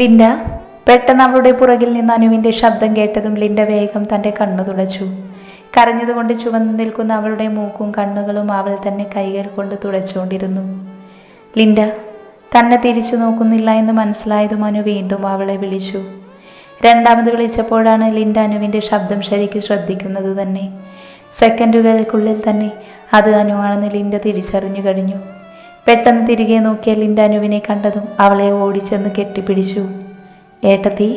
Linda പെട്ടെന്ന് അവളുടെ പുറകിൽ നിന്ന് അനുവിന്റെ ശബ്ദം കേട്ടതും ലിൻഡ വേഗം തന്റെ കണ്ണു തുടച്ചു. കരഞ്ഞതുകൊണ്ട് ചുവന്ന് നിൽക്കുന്ന അവളുടെ മൂക്കും കണ്ണുകളും അവൾ തന്നെ കൈകൾ കൊണ്ട് തുടച്ചുകൊണ്ടിരുന്നു. ലിൻഡ തന്നെ തിരിച്ചു നോക്കുന്നില്ല എന്ന് മനസ്സിലായതും അനു വീണ്ടും അവളെ വിളിച്ചു. രണ്ടാമത് വിളിച്ചപ്പോഴാണ് ലിൻഡ അനുവിന്റെ ശബ്ദം ശരിക്ക് ശ്രദ്ധിക്കുന്നത് തന്നെ. സെക്കൻഡുകൾക്കുള്ളിൽ തന്നെ അത് അനുവാണെന്ന് ലിൻഡ തിരിച്ചറിഞ്ഞു കഴിഞ്ഞു. പെട്ടെന്ന് തിരികെ നോക്കിയ ലിൻഡ അനുവിനെ കണ്ടതും അവളെ ഓടിച്ചെന്ന് കെട്ടിപ്പിടിച്ചു. ഏട്ടത്തി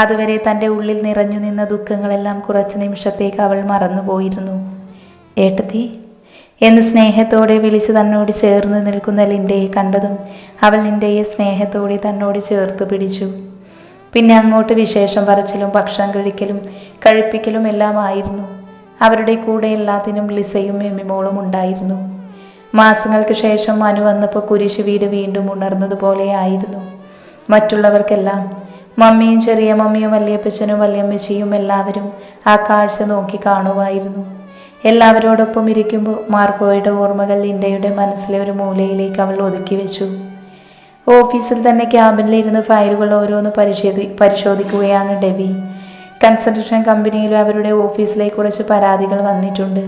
അതുവരെ തന്റെ ഉള്ളിൽ നിറഞ്ഞു നിന്ന ദുഃഖങ്ങളെല്ലാം കുറച്ച് നിമിഷത്തേക്ക് അവൾ മറന്നുപോയിരുന്നു. ഏട്ടത്തി എന്ന് സ്നേഹത്തോടെ വിളിച്ച് തന്നോട് ചേർന്ന് നിൽക്കുന്ന ലിൻഡയെ കണ്ടതും അവൾ ലിൻഡയെ സ്നേഹത്തോടെ തന്നോട് ചേർത്ത് പിടിച്ചു. പിന്നെ അങ്ങോട്ട് വിശേഷം പറച്ചിലും ഭക്ഷണം കഴിക്കലും കഴിപ്പിക്കലും എല്ലാം ആയിരുന്നു. അവരുടെ കൂടെ എല്ലാത്തിനും ലിസയും എമ്മിമോളും ഉണ്ടായിരുന്നു. മാസങ്ങൾക്ക് ശേഷം മനു വന്നപ്പോൾ കുരിശ് വീട് വീണ്ടും ഉണർന്നതുപോലെ ആയിരുന്നു മറ്റുള്ളവർക്കെല്ലാം മമ്മിയും ചെറിയ മമ്മിയും വല്യപ്പച്ചനും വല്യമ്മച്ചിയും എല്ലാവരും ആ കാഴ്ച നോക്കി കാണുമായിരുന്നു. എല്ലാവരോടൊപ്പം ഇരിക്കുമ്പോൾ മാർക്കോയുടെ ഓർമ്മകൾ ലിൻഡയുടെ മനസ്സിലെ ഒരു മൂലയിലേക്ക് അവൾ ഒതുക്കി വെച്ചു. ഓഫീസിൽ തന്നെ ക്യാബിനിലിരുന്ന് ഫയലുകൾ ഓരോന്ന് പരിശോധി പരിശോധിക്കുകയാണ് ഡെബി കൺസൾട്ടേഷൻ കമ്പനിയിൽ അവരുടെ ഓഫീസിലേക്ക് കുറച്ച് പരാതികൾ വന്നിട്ടുണ്ട്.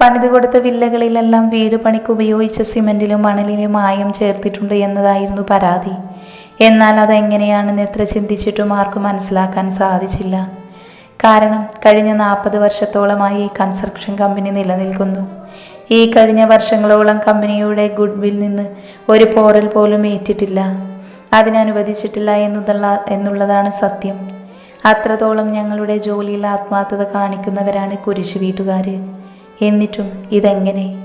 പണിത് കൊടുത്ത വില്ലകളിലെല്ലാം വീട് പണിക്ക് ഉപയോഗിച്ച സിമെന്റിലും മണലിലും മായം ചേർത്തിട്ടുണ്ട് എന്നതായിരുന്നു പരാതി. എന്നാൽ അതെങ്ങനെയാണെന്ന് എത്ര ചിന്തിച്ചിട്ടും ആർക്കും മനസ്സിലാക്കാൻ സാധിച്ചില്ല. കാരണം കഴിഞ്ഞ നാൽപ്പത് വർഷത്തോളമായി ഈ കൺസ്ട്രക്ഷൻ കമ്പനി നിലനിൽക്കുന്നു. ഈ കഴിഞ്ഞ വർഷങ്ങളോളം കമ്പനിയുടെ ഗുഡ് വിൽ നിന്ന് ഒരു പോറൽ പോലും ഏറ്റിട്ടില്ല. അതിനനുവദിച്ചിട്ടില്ല എന്നുള്ള എന്നുള്ളതാണ് സത്യം. അത്രത്തോളം ഞങ്ങളുടെ ജോലിയിൽ ആത്മാർത്ഥത കാണിക്കുന്നവരാണ് കുരിശു വീട്ടുകാർ എന്നിട്ടും ഇതെങ്ങനെ?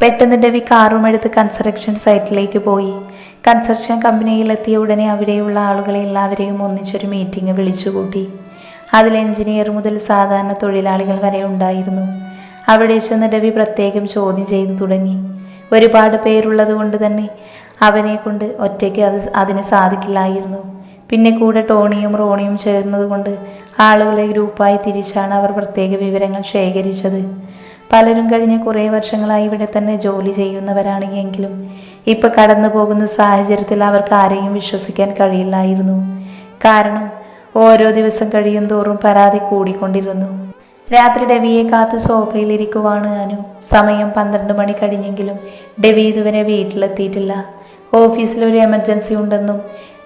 പെട്ടെന്ന് ഡെവി കാറുമെടുത്ത് കൺസ്ട്രക്ഷൻ സൈറ്റിലേക്ക് പോയി. കൺസ്ട്രക്ഷൻ കമ്പനിയിലെത്തിയ ഉടനെ അവിടെയുള്ള ആളുകളെ എല്ലാവരെയും ഒന്നിച്ചൊരു മീറ്റിംഗ് വിളിച്ചുകൂട്ടി. അതിൽ എഞ്ചിനീയർ മുതൽ സാധാരണ തൊഴിലാളികൾ വരെ ഉണ്ടായിരുന്നു. അവിടെ ചെന്ന് ഡെവി പ്രത്യേകം ചോദ്യം ചെയ്തു തുടങ്ങി. ഒരുപാട് പേരുള്ളത് കൊണ്ട് തന്നെ അവനെ കൊണ്ട് ഒറ്റയ്ക്ക് അത് അതിന് സാധിക്കില്ലായിരുന്നു. പിന്നെ കൂടെ ടോണിയും റോണിയും ചേർന്നതുകൊണ്ട് ആളുകളെ ഗ്രൂപ്പായി തിരിച്ചാണ് അവർ പ്രത്യേക വിവരങ്ങൾ ശേഖരിച്ചത്. പലരും കഴിഞ്ഞ കുറേ വർഷങ്ങളായി ഇവിടെ തന്നെ ജോലി ചെയ്യുന്നവരാണ് എങ്കിലും ഇപ്പൊ കടന്നു പോകുന്ന സാഹചര്യത്തിൽ അവർക്ക് ആരെയും വിശ്വസിക്കാൻ കഴിയില്ലായിരുന്നു. കാരണം ഓരോ ദിവസം കഴിയും തോറും പരാതി കൂടിക്കൊണ്ടിരുന്നു. രാത്രി ഡെവിയെ കാത്ത് സോഫയിലിരിക്കുവാണ് അനു. സമയം പന്ത്രണ്ട് മണി കഴിഞ്ഞെങ്കിലും ഡെവി ഇതുവരെ വീട്ടിലെത്തിയിട്ടില്ല. ഓഫീസിൽ ഒരു എമർജൻസി ഉണ്ടെന്നും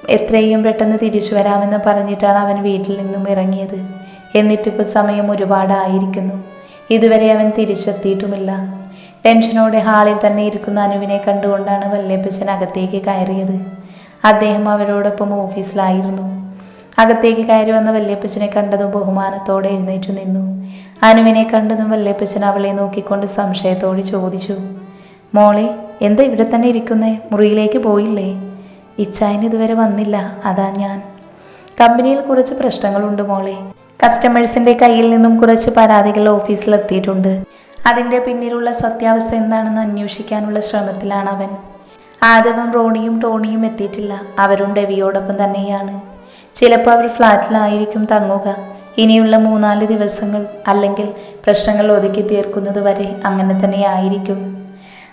എത്രയും പെട്ടെന്ന് തിരിച്ചു വരാമെന്ന് പറഞ്ഞിട്ടാണ് അവൻ വീട്ടിൽ നിന്നും ഇറങ്ങിയത്. എന്നിട്ടിപ്പോൾ സമയം ഒരുപാടായിരിക്കുന്നു. ഇതുവരെ അവൻ തിരിച്ചെത്തിയിട്ടുമില്ല. ടെൻഷനോടെ ഹാളിൽ തന്നെ ഇരിക്കുന്ന അനുവിനെ കണ്ടുകൊണ്ടാണ് വല്യപ്പച്ചൻ അകത്തേക്ക് കയറിയത്. അദ്ദേഹം അവരോടൊപ്പം ഓഫീസിലായിരുന്നു. അകത്തേക്ക് കയറി വന്ന വല്യപ്പച്ചനെ കണ്ടതും ബഹുമാനത്തോടെ എഴുന്നേറ്റു നിന്നു. അനുവിനെ കണ്ടതും വല്യപ്പച്ചൻ അവളെ നോക്കിക്കൊണ്ട് സംശയത്തോടെ ചോദിച്ചു മോളെ എന്താ ഇവിടെ തന്നെ ഇരിക്കുന്നേ? മുറിയിലേക്ക് പോയില്ലേ? ഇച്ചായൻ ഇതുവരെ വന്നില്ല. അതാ ഞാൻ. കമ്പനിയിൽ കുറച്ച് പ്രശ്നങ്ങളുണ്ട് മോളെ. കസ്റ്റമേഴ്സിന്റെ കയ്യിൽ നിന്നും കുറച്ച് പരാതികൾ ഓഫീസിലെത്തിയിട്ടുണ്ട്. അതിന്റെ പിന്നിലുള്ള സത്യാവസ്ഥ എന്താണെന്ന് അന്വേഷിക്കാനുള്ള ശ്രമത്തിലാണ് അവൻ. ആദവും റോണിയും ടോണിയും എത്തിയിട്ടില്ല. അവരും ഡെവിയോടൊപ്പം തന്നെയാണ്. ചിലപ്പോൾ അവർ ഫ്ലാറ്റിലായിരിക്കും തങ്ങുക. ഇനിയുള്ള മൂന്നാൽ ദിവസങ്ങൾ അല്ലെങ്കിൽ പ്രശ്നങ്ങൾ ഒതുക്കി തീർക്കുന്നത് വരെ അങ്ങനെ തന്നെ ആയിരിക്കും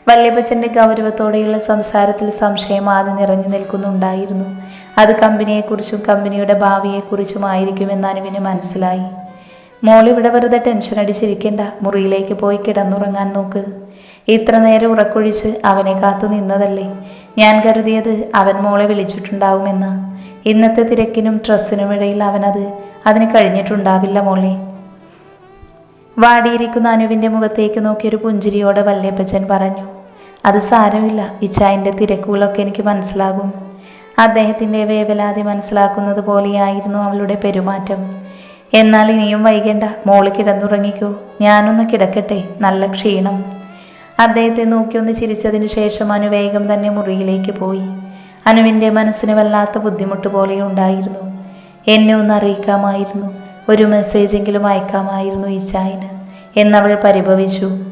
വല്യപ്പച്ചന്റെ ഗൗരവത്തോടെയുള്ള സംസാരത്തിൽ സംശയം ആദ്യം നിറഞ്ഞു നിൽക്കുന്നുണ്ടായിരുന്നു. അത് കമ്പനിയെക്കുറിച്ചും കമ്പനിയുടെ ഭാവിയെക്കുറിച്ചും ആയിരിക്കുമെന്ന് അനുവിന് മനസ്സിലായി. മോളിവിടെ വെറുതെ ടെൻഷൻ അടിച്ചിരിക്കേണ്ട. മുറിയിലേക്ക് പോയി കിടന്നുറങ്ങാൻ നോക്ക്. ഇത്ര നേരം ഉറക്കൊഴിച്ച് അവനെ കാത്തു നിന്നതല്ലേ? ഞാൻ കരുതിയത് അവൻ മോളെ വിളിച്ചിട്ടുണ്ടാവുമെന്ന്. ഇന്നത്തെ തിരക്കിനും ട്രസ്സിനും ഇടയിൽ അവനത് അതിന് കഴിഞ്ഞിട്ടുണ്ടാവില്ല മോളെ. വാടിയിരിക്കുന്ന അനുവിന്റെ മുഖത്തേക്ക് നോക്കിയൊരു പുഞ്ചിരിയോടെ വല്ലേപ്പച്ചൻ പറഞ്ഞു. അത് സാരമില്ല. ഇച്ചായന്റെ തിരക്കുകളൊക്കെ എനിക്ക് മനസ്സിലാകും. അദ്ദേഹത്തിന്റെ വേവലാതി മനസ്സിലാക്കുന്നത് പോലെയായിരുന്നു അവളുടെ പെരുമാറ്റം. എന്നാൽ ഇനിയും വൈകണ്ട. മോൾ കിടന്നുറങ്ങിക്കോ. ഞാനൊന്ന് കിടക്കട്ടെ. നല്ല ക്ഷീണം. അദ്ദേഹത്തെ നോക്കിയൊന്ന് ചിരിച്ചതിന് ശേഷം അനു വേഗം തന്നെ മുറിയിലേക്ക് പോയി. അനുവിന്റെ മനസ്സിന് വല്ലാത്ത ബുദ്ധിമുട്ട് പോലെ ഉണ്ടായിരുന്നു. എന്നെ ഒന്ന് അറിയിക്കാമായിരുന്നു. ഒരു മെസ്സേജെങ്കിലും അയക്കാമായിരുന്നു ഈച്ചായിന് എന്നവൾ പരിഭവിച്ചു.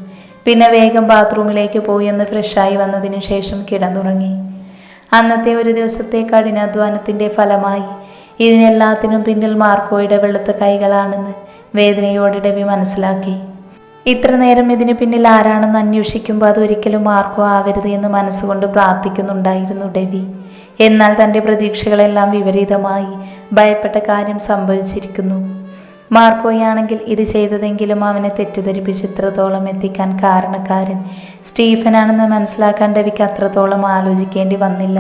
പിന്നെ വേഗം ബാത്റൂമിലേക്ക് പോയി എന്ന് ഫ്രഷായി വന്നതിനു ശേഷം കിടന്നുറങ്ങി. അന്നത്തെ ഒരു ദിവസത്തെ കഠിനാധ്വാനത്തിന്റെ ഫലമായി. ഇതിനെല്ലാത്തിനും പിന്നിൽ മാർക്കോയുടെ വെളുത്ത കൈകളാണെന്ന് വേദനയോടെ ഡെബി മനസ്സിലാക്കി. ഇത്ര നേരം ഇതിന് പിന്നിൽ ആരാണെന്ന് അന്വേഷിക്കുമ്പോൾ അതൊരിക്കലും മാർക്കോ ആവരുത് എന്ന് മനസ്സുകൊണ്ട് പ്രാർത്ഥിക്കുന്നുണ്ടായിരുന്നു ഡെബി എന്നാൽ തന്റെ പ്രതീക്ഷകളെല്ലാം വിപരീതമായി ഭയപ്പെട്ട കാര്യം സംഭവിച്ചിരിക്കുന്നു. മാർക്കോയാണെങ്കിൽ ഇത് ചെയ്തതെങ്കിലും അവനെ തെറ്റിദ്ധരിപ്പിച്ച് ഇത്രത്തോളം എത്തിക്കാൻ കാരണക്കാരൻ സ്റ്റീഫനാണെന്ന് മനസ്സിലാക്കാൻ ഡെവിക്ക് അത്രത്തോളം ആലോചിക്കേണ്ടി വന്നില്ല.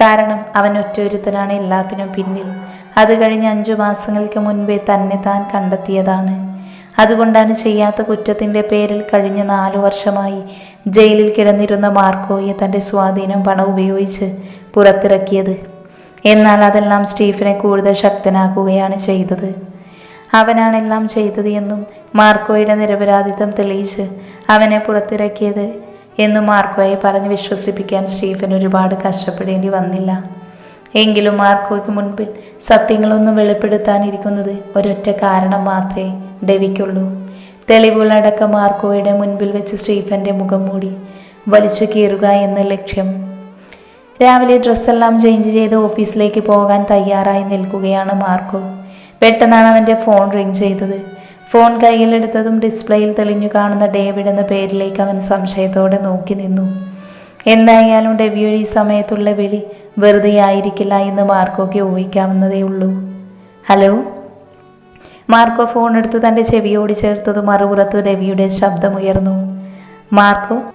കാരണം അവൻ ഒറ്റൊരുത്തനാണ് എല്ലാത്തിനും പിന്നിൽ. അത് കഴിഞ്ഞ് അഞ്ചു മാസങ്ങൾക്ക് മുൻപേ തന്നെ താൻ കണ്ടെത്തിയതാണ്. അതുകൊണ്ടാണ് ചെയ്യാത്ത കുറ്റത്തിന്റെ പേരിൽ കഴിഞ്ഞ നാലു വർഷമായി ജയിലിൽ കിടന്നിരുന്ന മാർക്കോയെ തന്റെ സ്വാധീനം പണം ഉപയോഗിച്ച് പുറത്തിറക്കിയത്. എന്നാൽ അതെല്ലാം സ്റ്റീഫനെ കൂടുതൽ ശക്തനാക്കുകയാണ് ചെയ്തത്. അവനാണ് എല്ലാം ചെയ്തത് എന്നും മാർക്കോയുടെ നിരപരാധിത്വം തെളിയിച്ച് അവനെ പുറത്തിറക്കിയത് എന്നും മാർക്കോയെ പറഞ്ഞ് വിശ്വസിപ്പിക്കാൻ സ്റ്റീഫൻ ഒരുപാട് കഷ്ടപ്പെടേണ്ടി വന്നില്ല. എങ്കിലും മാർക്കോയ്ക്ക് മുൻപിൽ സത്യങ്ങളൊന്നും വെളിപ്പെടുത്താനിരിക്കുന്നത് ഒരൊറ്റ കാരണം മാത്രമേ ഡെവിക്കുള്ളൂ. തെളിവുകളടക്കം മാർക്കോയുടെ മുൻപിൽ വെച്ച് സ്റ്റീഫന്റെ മുഖം മൂടി വലിച്ചു കീറുക എന്ന ലക്ഷ്യം. രാവിലെ ഡ്രസ്സെല്ലാം ചേഞ്ച് ചെയ്ത് ഓഫീസിലേക്ക് പോകാൻ തയ്യാറായി നിൽക്കുകയാണ് മാർക്കോ. പെട്ടെന്നാണ് അവന്റെ ഫോൺ റിങ് ചെയ്തത്. ഫോൺ കയ്യിലെടുത്തതും ഡിസ്പ്ലേയിൽ തെളിഞ്ഞു കാണുന്ന ഡേവിഡ് എന്ന പേരിലേക്ക് അവൻ സംശയത്തോടെ നോക്കി നിന്നു. എന്തായാലും ഡെവിയുടെ ഈ സമയത്തുള്ള വിളി വെറുതെ ആയിരിക്കില്ല എന്ന് മാർക്കോയ്ക്ക് ഊഹിക്കാവുന്നതേ ഉള്ളൂ. ഹലോ? മാർക്കോ ഫോൺ എടുത്ത് തന്റെ ചെവിയോട് ചേർത്തത് മറുപുറത്ത് രവിയുടെ ശബ്ദമുയർന്നു. മാർക്കോ?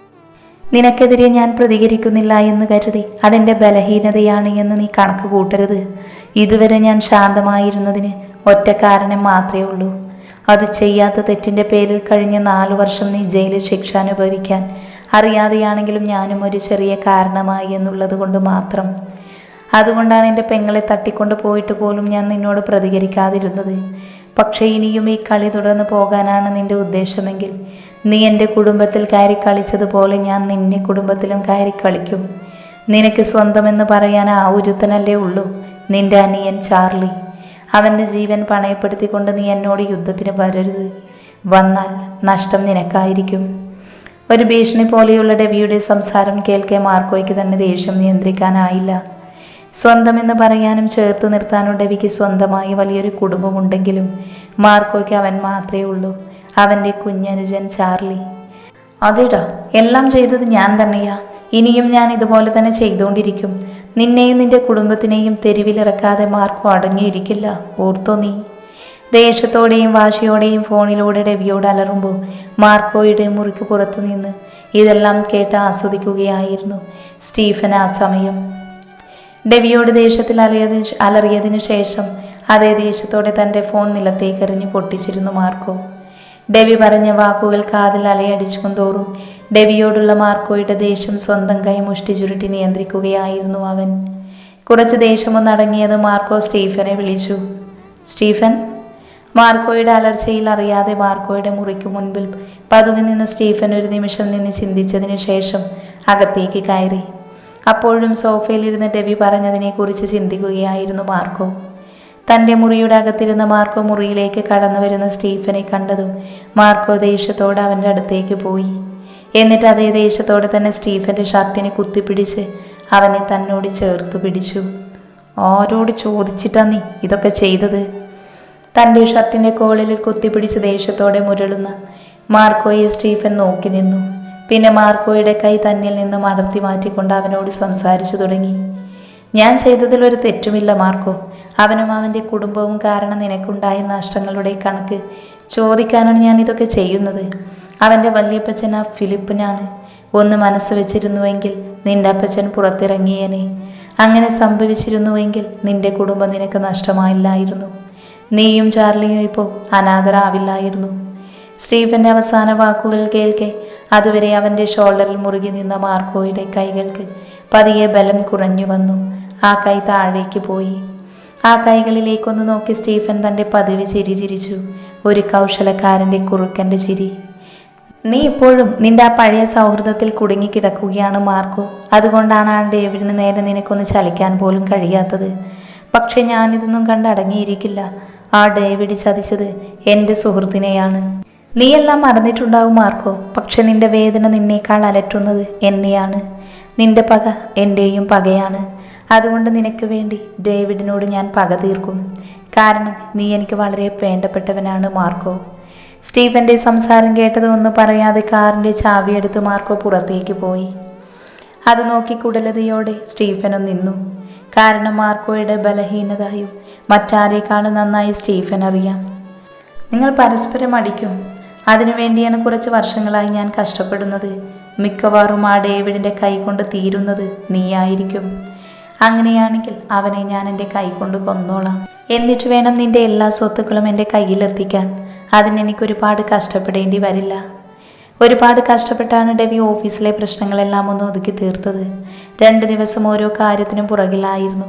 നിനക്കെതിരെ ഞാൻ പ്രതികരിക്കുന്നില്ല എന്ന് കരുതി. അതെന്റെ ബലഹീനതയാണ് എന്ന് നീ കണക്ക് കൂട്ടരുത്. ഇതുവരെ ഞാൻ ശാന്തമായിരുന്നതിന് ഒറ്റ കാരണം മാത്രമേ ഉള്ളൂ. അത് ചെയ്യാത്ത തെറ്റിന്റെ പേരിൽ കഴിഞ്ഞ നാലു വർഷം നീ ജയിലിൽ ശിക്ഷ അനുഭവിക്കാൻ അറിയാതെയാണെങ്കിലും ഞാനും ഒരു ചെറിയ കാരണമായി എന്നുള്ളത് കൊണ്ട് മാത്രം. അതുകൊണ്ടാണ് എന്റെ പെങ്ങളെ തട്ടിക്കൊണ്ട് പോയിട്ട് പോലും ഞാൻ നിന്നോട് പ്രതികരിക്കാതിരുന്നത്. പക്ഷേ ഇനിയും ഈ കളി തുടർന്ന് പോകാനാണ് നിന്റെ ഉദ്ദേശമെങ്കിൽ നീ എന്റെ കുടുംബത്തിൽ കയറി കളിച്ചതുപോലെ ഞാൻ നിന്റെ കുടുംബത്തിലും കയറി കളിക്കും. നിനക്ക് സ്വന്തമെന്ന് പറയാൻ ആ ഒരുത്തനല്ലേ ഉള്ളൂ നിന്റെ അനിയൻ ചാർലി. അവന്റെ ജീവൻ പണയപ്പെടുത്തിക്കൊണ്ട് നീ എന്നോട് യുദ്ധത്തിന് വരരുത്. വന്നാൽ നഷ്ടം നിനക്കായിരിക്കും. ഒരു ഭീഷണി പോലെയുള്ള ഡെവിയുടെ സംസാരം കേൾക്കെ മാർക്കോയ്ക്ക് തന്നെ ദേഷ്യം നിയന്ത്രിക്കാനായില്ല. സ്വന്തമെന്ന് പറയാനും ചേർത്ത് നിർത്താനും ഡെവിക്ക് സ്വന്തമായി വലിയൊരു കുടുംബമുണ്ടെങ്കിലും മാർക്കോയ്ക്ക് അവൻ മാത്രമേ ഉള്ളൂ. അവന്റെ കുഞ്ഞനുജൻ ചാർലി. അതേടാ എല്ലാം ചെയ്തത് ഞാൻ തന്നെയാ. ഇനിയും ഞാൻ ഇതുപോലെ തന്നെ ചെയ്തുകൊണ്ടിരിക്കും നിന്നെയും നിന്റെ കുടുംബത്തിനെയും തെരുവിലിറക്കാതെ മാർക്കും അടങ്ങിയിരിക്കില്ല. ഓർത്തോ നീ. ദേഷ്യത്തോടെയും വാശിയോടെയും ഫോണിലൂടെ ഡെവിയോട് അലറുമ്പോൾ മാർക്കോയുടെ മുറിക്ക് പുറത്തു നിന്ന് ഇതെല്ലാം കേട്ട് ആസ്വദിക്കുകയായിരുന്നു സ്റ്റീഫൻ ആ സമയം. ഡെവിയോട് ദേഷ്യത്തിൽ അലയതി അലറിയതിനു ശേഷം അതേ ദേഷ്യത്തോടെ തന്റെ ഫോൺ നിലത്തേക്കെറിഞ്ഞ് പൊട്ടിച്ചിരുന്നു മാർക്കോ. ഡെവി പറഞ്ഞ വാക്കുകൾ കാതിൽ അലയടിച്ചും തോറും ഡെവിയോടുള്ള മാർക്കോയുടെ ദേഷ്യം സ്വന്തം കൈ മുഷ്ടി ചുരുട്ടി നിയന്ത്രിക്കുകയായിരുന്നു അവൻ. കുറച്ച് ദേഷ്യമൊന്നടങ്ങിയത് മാർക്കോ സ്റ്റീഫനെ വിളിച്ചു. സ്റ്റീഫൻ മാർക്കോയുടെ അലർച്ചയിൽ അറിയാതെ മാർക്കോയുടെ മുറിക്ക് മുൻപിൽ പതുങ്ങി നിന്ന് സ്റ്റീഫൻ ഒരു നിമിഷം നിന്ന് ചിന്തിച്ചതിന് ശേഷം അകത്തേക്ക് കയറി. അപ്പോഴും സോഫയിലിരുന്ന് ഡെബി പറഞ്ഞതിനെക്കുറിച്ച് ചിന്തിക്കുകയായിരുന്നു മാർക്കോ. തന്റെ മുറിയുടെ അകത്തിരുന്ന മാർക്കോ മുറിയിലേക്ക് കടന്നു വരുന്ന സ്റ്റീഫനെ കണ്ടതും മാർക്കോ ദേഷ്യത്തോടെ അവന്റെ അടുത്തേക്ക് പോയി. എന്നിട്ട് അതേ ദേഷ്യത്തോടെ തന്നെ സ്റ്റീഫന്റെ ഷർട്ടിനെ കുത്തിപ്പിടിച്ച് അവനെ തന്നോട് ചേർത്ത് പിടിച്ചു. ആരോട് ചോദിച്ചിട്ടാ നീ ഇതൊക്കെ ചെയ്തത്? തന്റെ ഷർട്ടിന്റെ കോളിൽ കുത്തിപ്പിടിച്ച് ദേഷ്യത്തോടെ മുരളുന്ന മാർക്കോയെ സ്റ്റീഫൻ നോക്കി നിന്നു. പിന്നെ മാർക്കോയുടെ കൈ തന്നിൽ നിന്നും അടർത്തി മാറ്റിക്കൊണ്ട് അവനോട് സംസാരിച്ചു തുടങ്ങി. ഞാൻ ചെയ്തതിൽ ഒരു തെറ്റുമില്ല മാർക്കോ. അവനും അവന്റെ കുടുംബവും കാരണം നിനക്കുണ്ടായ നഷ്ടങ്ങളുടെ കണക്ക് ചോദിക്കാനാണ് ഞാൻ ഇതൊക്കെ ചെയ്യുന്നത്. അവന്റെ വല്യപ്പച്ചൻ ആ ഫിലിപ്പിനാണ്. ഒന്ന് മനസ്സ് വെച്ചിരുന്നുവെങ്കിൽ നിന്റെ അപ്പച്ചൻ പുറത്തിറങ്ങിയേനെ. അങ്ങനെ സംഭവിച്ചിരുന്നുവെങ്കിൽ നിന്റെ കുടുംബം നിനക്ക് നഷ്ടമായില്ലായിരുന്നു. നീയും ചാർലിയും ഇപ്പോൾ അനാഥരാവില്ലായിരുന്നു. സ്റ്റീഫന്റെ അവസാന വാക്കുകൾ കേൾക്കെ അതുവരെ അവന്റെ ഷോൾഡറിൽ മുറുകി നിന്ന മാർക്കോയുടെ കൈകൾക്ക് പതിയെ ബലം കുറഞ്ഞു വന്നു. ആ കൈ താഴേക്ക് പോയി. ആ കൈകളിലേക്കൊന്ന് നോക്കി സ്റ്റീഫൻ തന്റെ പതിവ് ചിരി ചിരിച്ചു. ഒരു കൗശലക്കാരന്റെ കുറുക്കന്റെ ചിരി. നീ ഇപ്പോഴും നിന്റെ ആ പഴയ സൗഹൃദത്തിൽ കുടുങ്ങിക്കിടക്കുകയാണ് മാർക്കോ. അതുകൊണ്ടാണ് ആ ഡേവിഡിന് നേരെ നിനക്കൊന്ന് ചലിക്കാൻ പോലും കഴിയാത്തത്. പക്ഷെ ഞാനിതൊന്നും കണ്ടടങ്ങിയിരിക്കില്ല. ആ ഡേവിഡ് ചതിച്ചത് എന്റെ സുഹൃത്തിനെയാണ്. നീയെല്ലാം മറന്നിട്ടുണ്ടാവും മാർക്കോ. പക്ഷെ നിന്റെ വേദന നിന്നേക്കാൾ അലറ്റുന്നത് എന്നെയാണ്. നിന്റെ പക എന്റെയും പകയാണ്. അതുകൊണ്ട് നിനക്ക് വേണ്ടി ഡേവിഡിനോട് ഞാൻ പക തീർക്കും. കാരണം നീ എനിക്ക് വളരെ വേണ്ടപ്പെട്ടവനാണ് മാർക്കോ. സ്റ്റീഫന്റെ സംസാരം കേട്ടത് ഒന്നും പറയാതെ കാറിന്റെ ചാവിയെടുത്ത് മാർക്കോ പുറത്തേക്ക് പോയി. അത് നോക്കി കുടലതയോടെ സ്റ്റീഫനും നിന്നു. കാരണം മാർക്കോയുടെ ബലഹീനതയും മറ്റാരേക്കാളും നന്നായി സ്റ്റീഫൻ അറിയാം. നിങ്ങൾ പരസ്പരം അടിക്കും. അതിനുവേണ്ടിയാണ് കുറച്ച് വർഷങ്ങളായി ഞാൻ കഷ്ടപ്പെടുന്നത്. മിക്കവാറും ആ ഡേവിഡിന്റെ കൈ കൊണ്ട് തീരുന്നത് നീയായിരിക്കും. അങ്ങനെയാണെങ്കിൽ അവനെ ഞാൻ എന്റെ കൈ കൊണ്ട് കൊന്നോളാം. എന്നിട്ട് വേണം നിന്റെ എല്ലാ സ്വത്തുക്കളും എന്റെ കയ്യിലെത്തിക്കാൻ. അതിനെനിക്ക് ഒരുപാട് കഷ്ടപ്പെടേണ്ടി വരില്ല. ഒരുപാട് കഷ്ടപ്പെട്ടാണ് ഡെവി ഓഫീസിലെ പ്രശ്നങ്ങളെല്ലാം ഒന്ന് ഒതുക്കി തീർത്തത്. രണ്ട് ദിവസം ഓരോ കാര്യത്തിനും പുറകിലായിരുന്നു.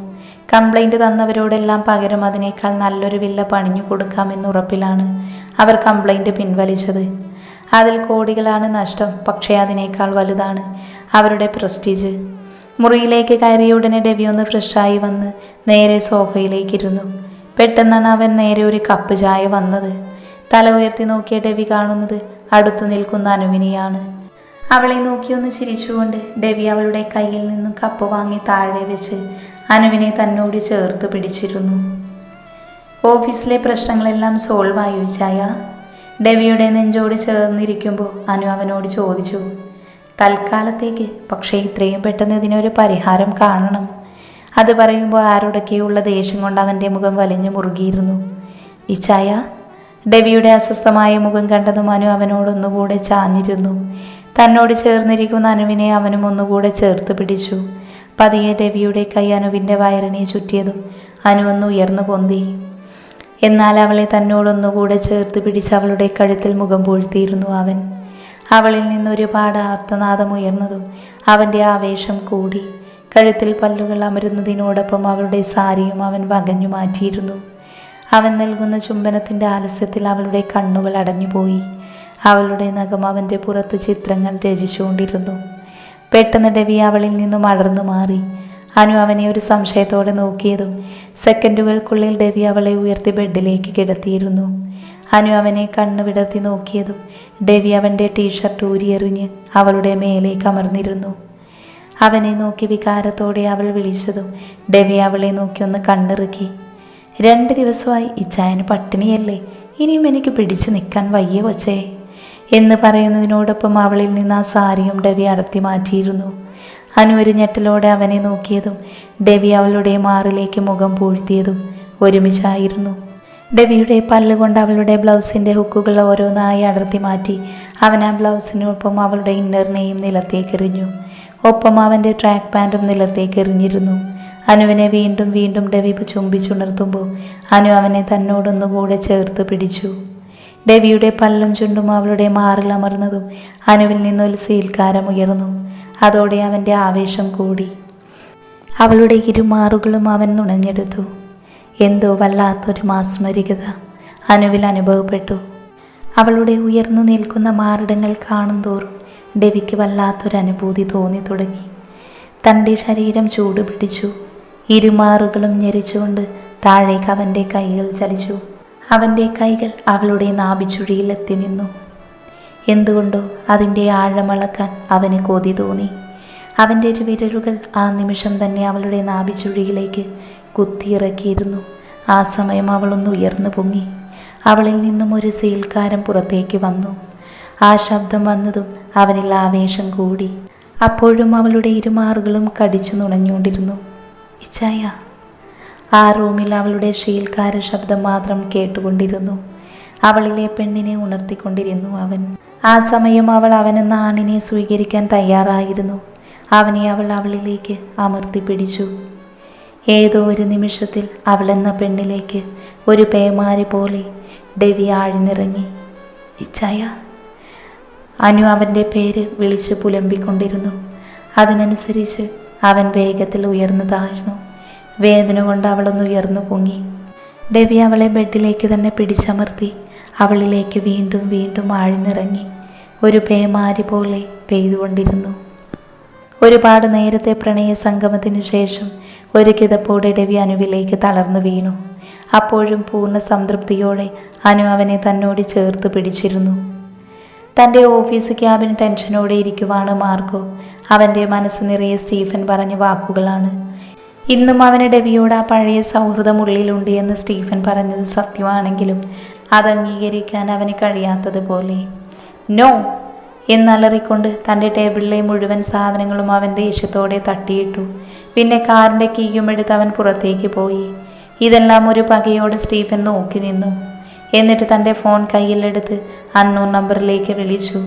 കംപ്ലൈന്റ് തന്നവരോടെല്ലാം പകരം അതിനേക്കാൾ നല്ലൊരു വില്ല പണിഞ്ഞു കൊടുക്കാമെന്ന് ഉറപ്പിലാണ് അവർ കംപ്ലൈന്റ് പിൻവലിച്ചത്. അതിൽ കോടികളാണ് നഷ്ടം പക്ഷേ അതിനേക്കാൾ വലുതാണ് അവരുടെ പ്രസ്റ്റീജ്. മുറിയിലേക്ക് കയറിയ ഉടനെ ഡെവി ഒന്ന് ഫ്രഷായി വന്ന് നേരെ സോഫയിലേക്കിരുന്നു പെട്ടെന്നാണ് അവൻ നേരെ ഒരു കപ്പ് ചായ വന്നത്. തല ഉയർത്തി നോക്കിയ ഡെവി കാണുന്നത് അടുത്തു നിൽക്കുന്ന അനുവിനിയാണ്. അവളെ നോക്കിയൊന്ന് ചിരിച്ചുകൊണ്ട് ഡെവി അവളുടെ കയ്യിൽ നിന്നും കപ്പ് വാങ്ങി താഴെ വെച്ച് അനുവിനെ തന്നോട് ചേർത്ത് പിടിച്ചിരുന്നു. ഓഫീസിലെ പ്രശ്നങ്ങളെല്ലാം സോൾവ് ആയി ചായ? നെഞ്ചോട് ചേർന്നിരിക്കുമ്പോൾ അനു അവനോട് ചോദിച്ചു തൽക്കാലത്തേക്ക്. പക്ഷേ ഇത്രയും പെട്ടെന്ന് ഇതിനൊരു പരിഹാരം കാണണം. അത് പറയുമ്പോൾ ആരോടൊക്കെയുള്ള ദേഷ്യം കൊണ്ട് അവന്റെ മുഖം വലിഞ്ഞു മുറുകിയിരുന്നു. ഇച്ചായ ഡെവിയുടെ അസ്വസ്ഥമായ മുഖം കണ്ടതും അനു അവനോടൊന്നുകൂടെ ചാഞ്ഞിരുന്നു. തന്നോട് ചേർന്നിരിക്കുന്ന അനുവിനെ അവനും ഒന്നുകൂടെ ചേർത്ത് പിടിച്ചു. പതിയെ ഡെവിയുടെ കൈ അനുവിന്റെ വയറിനെ ചുറ്റിയതും അനു ഒന്ന് ഉയർന്നു പൊന്തി. എന്നാൽ അവളെ തന്നോടൊന്നുകൂടെ ചേർത്ത് പിടിച്ച് അവളുടെ കഴുത്തിൽ മുഖം പൂഴ്ത്തിയിരുന്നു അവൻ. അവളിൽ നിന്നൊരുപാട് ആർത്തനാദം ഉയർന്നതും അവന്റെ ആവേശം കൂടി. കഴുത്തിൽ പല്ലുകൾ അമരുന്നതിനോടൊപ്പം അവളുടെ സാരിയും അവൻ വകഞ്ഞു മാറ്റിയിരുന്നു. അവൻ നൽകുന്ന ചുംബനത്തിന്റെ ആലസ്യത്തിൽ അവളുടെ കണ്ണുകൾ അടഞ്ഞുപോയി. അവളുടെ നഖം അവന്റെ പുറത്ത് ചിത്രങ്ങൾ രചിച്ചുകൊണ്ടിരുന്നു. പെട്ടെന്ന് ഡെവി അവളിൽ നിന്നും അടർന്നു മാറി. അനു അവനെ ഒരു സംശയത്തോടെ നോക്കിയതും സെക്കൻഡുകൾക്കുള്ളിൽ ഡെവി അവളെ ഉയർത്തി ബെഡിലേക്ക് കിടത്തിയിരുന്നു. അനു അവനെ കണ്ണു വിടർത്തി നോക്കിയതും ഡെവി അവന്റെ ടീഷർട്ട് ഊരിയെറിഞ്ഞ് അവളുടെ മേലേക്ക് അമർന്നിരുന്നു. അവനെ നോക്കി വികാരത്തോടെ അവൾ വിളിച്ചതും ഡെവി അവളെ നോക്കി ഒന്ന് കണ്ണിറുക്കി. രണ്ട് ദിവസമായി ഇച്ചായന് പട്ടിണിയല്ലേ? ഇനിയും എനിക്ക് പിടിച്ചു നിൽക്കാൻ വയ്യ കൊച്ചേ എന്ന് പറയുന്നതിനോടൊപ്പം അവളിൽ നിന്ന് ആ സാരിയും ഡെവി അടർത്തി മാറ്റിയിരുന്നു. അനു ഒരു ഞെട്ടലോടെ അവനെ നോക്കിയതും ഡെവി അവളുടെ മാറിലേക്ക് മുഖം പൂഴ്ത്തിയതും ഒരുമിച്ചായിരുന്നു. ഡെവിയുടെ പല്ലുകൊണ്ട് അവളുടെ ബ്ലൗസിന്റെ ഹുക്കുകൾ ഓരോന്നായി അടർത്തി മാറ്റി. അവൻ ആ ബ്ലൗസിനൊപ്പം അവളുടെ ഇന്നറിനെയും നിലത്തേക്ക് എറിഞ്ഞു. ഒപ്പം അവന്റെ ട്രാക്ക് പാന്റും നിലത്തേക്ക് എറിഞ്ഞിരുന്നു. അനുവിനെ വീണ്ടും വീണ്ടും ഡെവി ചുംബിച്ചുണർത്തുമ്പോൾ അനു അവനെ തന്നോടൊന്നുകൂടെ ചേർത്ത് പിടിച്ചു. ഡെവിയുടെ പല്ലും ചുണ്ടും അവളുടെ മാറിൽ അമർന്നതും അനുവിൽ നിന്നൊരു സീൽക്കാരം ഉയർന്നു. അതോടെ അവന്റെ ആവേശം കൂടി. അവളുടെ ഇരുമാറുകളും അവൻ നുണഞ്ഞെടുത്തു. എന്തോ വല്ലാത്തൊരു മാസ്മരികത അനുവിൽ അനുഭവപ്പെട്ടു. അവളുടെ ഉയർന്നു നിൽക്കുന്ന മാറിടങ്ങൾ കാണുന്തോറും ഡെവിക്ക് വല്ലാത്തൊരു അനുഭൂതി തോന്നി തുടങ്ങി. തന്റെ ശരീരം ചൂടുപിടിച്ചു. ഇരുമാറുകളും ഞെരിച്ചുകൊണ്ട് താഴേക്ക് അവന്റെ കൈകൾ ചലിച്ചു. അവന്റെ കൈകൾ അവളുടെ നാഭിച്ചുഴിയിലെത്തി നിന്നു. എന്തുകൊണ്ടോ അതിന്റെ ആഴമളക്കാൻ അവന് കൊതി തോന്നി. അവന്റെ വിരലുകൾ ആ നിമിഷം തന്നെ അവളുടെ നാഭിച്ചുഴിയിലേക്ക് കുത്തിയിറക്കിയിരുന്നു. ആ സമയം അവളൊന്ന് ഉയർന്നു പൊങ്ങി. അവളിൽ നിന്നും ഒരു സീൽക്കാരം പുറത്തേക്ക് വന്നു. ആ ശബ്ദം വന്നതും അവനിൽ ആവേശം കൂടി. അപ്പോഴും അവളുടെ ഇരുമാറുകളും കടിച്ചു നുണഞ്ഞുകൊണ്ടിരുന്നു. ഇച്ചായ. ആ റൂമിൽ അവളുടെ ഷീൽക്കാര ശബ്ദം മാത്രം കേട്ടുകൊണ്ടിരുന്നു. അവളിലെ പെണ്ണിനെ ഉണർത്തിക്കൊണ്ടിരുന്നു അവൻ. ആ സമയം അവൾ അവനെന്ന ആണിനെ സ്വീകരിക്കാൻ തയ്യാറായിരുന്നു. അവനെ അവൾ അവളിലേക്ക് അമർത്തി പിടിച്ചു. ഏതോ ഒരു നിമിഷത്തിൽ അവളെന്ന പെണ്ണിലേക്ക് ഒരു പേമാരി പോലെ ഡെവി ആഴ്ന്നിറങ്ങി. ഇച്ചായ അനു അവന്റെ പേര് വിളിച്ച് പുലമ്പിക്കൊണ്ടിരുന്നു. അതിനനുസരിച്ച് അവൻ വേഗത്തിൽ ഉയർന്നു താഴ്ന്നു. വേദന കൊണ്ട് അവളൊന്ന് ഉയർന്നു പൊങ്ങി. ഡെവി അവളെ ബെഡിലേക്ക് തന്നെ പിടിച്ചമർത്തി അവളിലേക്ക് വീണ്ടും വീണ്ടും ആഴ്ന്നിറങ്ങി. ഒരു പേമാരി പോലെ പെയ്തുകൊണ്ടിരുന്നു. ഒരുപാട് നേരത്തെ പ്രണയ സംഗമത്തിനു ശേഷം ഒരു കിതപ്പോടെ രവി അനുവിലേക്ക് തളർന്നു വീണു. അപ്പോഴും പൂർണ സംതൃപ്തിയോടെ അനു അവനെ തന്നോട് ചേർത്ത് പിടിച്ചിരുന്നു. തന്റെ ഓഫീസ് ക്യാബിൻ ടെൻഷനോടെ ഇരിക്കുവാണ് മാർക്കോ. അവന്റെ മനസ്സ് നിറയെ സ്റ്റീഫൻ പറഞ്ഞ വാക്കുകളാണ്. ഇന്നും അവന് ഡെവിയോട് ആ പഴയ സൗഹൃദം ഉള്ളിലുണ്ട് എന്ന് സ്റ്റീഫൻ പറഞ്ഞത് സത്യമാണെങ്കിലും അത് അംഗീകരിക്കാൻ അവന് കഴിയാത്തതുപോലെ. നോ എന്നലറിക്കൊണ്ട് തന്റെ ടേബിളിലെ മുഴുവൻ സാധനങ്ങളും അവൻ ദേഷ്യത്തോടെ തട്ടിയിട്ടു. പിന്നെ കാറിന്റെ കീയും എടുത്ത് അവൻ പുറത്തേക്ക് പോയി. ഇതെല്ലാം ഒരു പകയോട് സ്റ്റീഫൻ നോക്കി നിന്നു. എന്നിട്ട് തന്റെ ഫോൺ കയ്യിലെടുത്ത് അണ്ണൂർ നമ്പറിലേക്ക് വിളിച്ചു.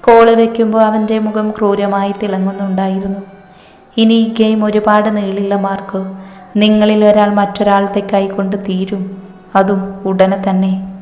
കോൾ വയ്ക്കുമ്പോൾ അവന്റെ മുഖം ക്രൂരമായി തിളങ്ങുന്നുണ്ടായിരുന്നു. ഇനി ഈ ഗെയിം ഒരുപാട് നീളില്ല മാർക്ക്. നിങ്ങളിൽ ഒരാൾ മറ്റൊരാളുടെ കൈകൊണ്ട് തീരും. അതും ഉടനെ തന്നെ.